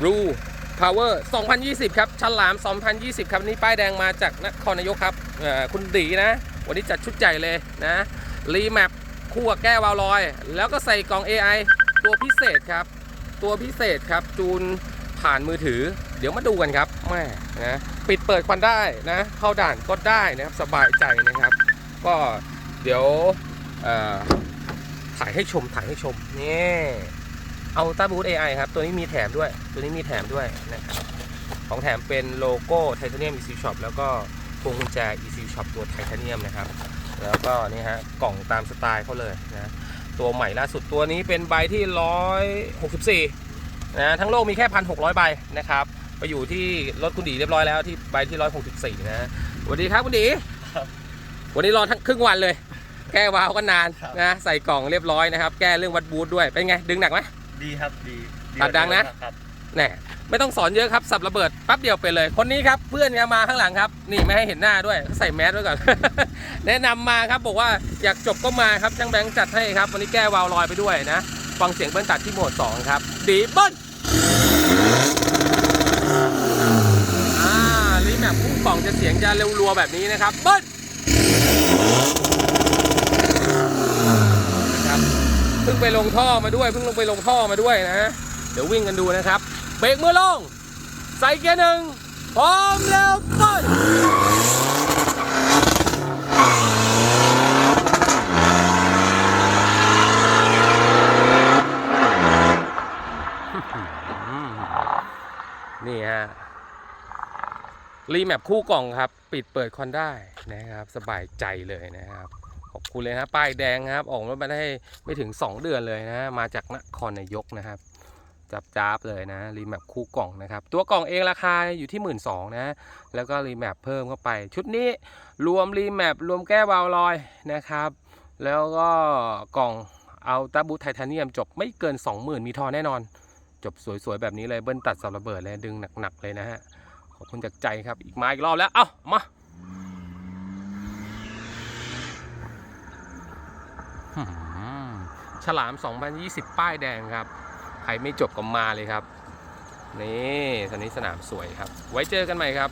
Blue Power 2020 ครับ ฉลาม 2020 ครับ นี่ป้ายแดงมาจากนครนายกครับคุณดีนะ วันนี้จัดชุดใหญ่เลยนะ รีแมปคู่กับแก้ววาลอย แล้วก็ใส่กล่อง AI ตัวพิเศษครับ ตัวพิเศษครับ จูนผ่านมือถือ เดี๋ยวมาดูกันครับแม่นะปิดเปิดควันได้นะ เข้าด่านก็ได้นะครับ สบายใจนะครับ ก็เดี๋ยวถ่ายให้ชมถ่ายให้ชมนี่ เอาตาบูท AI ครับ ตัวนี้มีแถมด้วย ตัวนี้มีแถมด้วยนะครับของแถมเป็นโลโก้ไทเทเนียม EC Shop แล้วก็พวงกุญแจ EC Shop ตัวไทเทเนียมนะครับ แล้วก็นี่ฮะกล่องตามสไตล์เขาเลยนะตัวใหม่ล่าสุดตัวนี้เป็นใบที่ 164นะทั้งโลกมีแค่1,600ใบนะครับไปอยู่ที่รถคุณดีเรียบร้อยแล้วที่ใบที่ 164 นะสวัสดีครับคุณดีครับวันนี้รอทั้งครึ่งวันเลย แก้วาวก็นานครับนะใส่กล่องเรียบร้อยนะครับ แก้เรื่องวัดบูทด้วยเป็นไง ดึงหนักไหม ดีครับดีตัดดังนะครับแน่ไม่ต้องสอนเยอะครับสับระเบิดแป๊บเดียวไปเลย คนนี้ครับเพื่อนเนี่ยมาข้างหลังครับ นี่ไม่ให้เห็นหน้าด้วยใส่แมสไว้ก่อน แนะนำมาครับบอกว่าอยากจบก็มาครับช่างแบงค์จัดให้ครับ วันนี้แก้วาล์วลอยไปด้วยนะฟังเสียงเบิ้ลตัดที่โหมด 2 ครับ ดีเบิ้ลอ่ารีแมปพุ่งกล่องจะเสียงจะเร็วรัวแบบนี้นะครับเบิ้ลนะครับเพิ่ง ไปลงท่อมาด้วยเพิ่งลงไปลงท่อมาด้วยนะเดี๋ยววิ่งกันดูนะครับ เบรกมือลง ใส่เกียร์หนึ่งพร้อมแล้วต้นนี่ฮะรีแมปคู่กล่องครับ ปิดเปิดคอนได้นะครับ สบายใจเลยนะครับ อบคุณเลยนะป้ายแดงครับ ออกรถมาได้ไม่ถึง 2 เดือนเลยนะ มาจากนครนายกนะครับ จับจ้าบเลยนะรีแมปคู่กล่องนะครับ ตัวกล่องเองราคาอยู่ที่ 1 2ื่นนะ แล้วก็รีแมปเพิ่มเข้าไป ชุดนี้รวมรีแมปรวมแก้วาล์วลอยนะครับ แล้วก็กล่องเอาตาบูไทเทเนียมจบไม่เกิน 20,000 มีทอแน่นอน จบสวยๆแบบนี้เลยเบิ้ลตัดสับระเบิดเลยดึงหนักๆเลยนะฮะขอบคุณจากใจครับอีกมาอีกรอบแล้ว เอ้ามาหืม ฉลาม 2020 ป้ายแดงครับ ใครไม่จบก็มาเลยครับ นี่สนนี้สนามสวยครับ ไว้เจอกันใหม่ครับ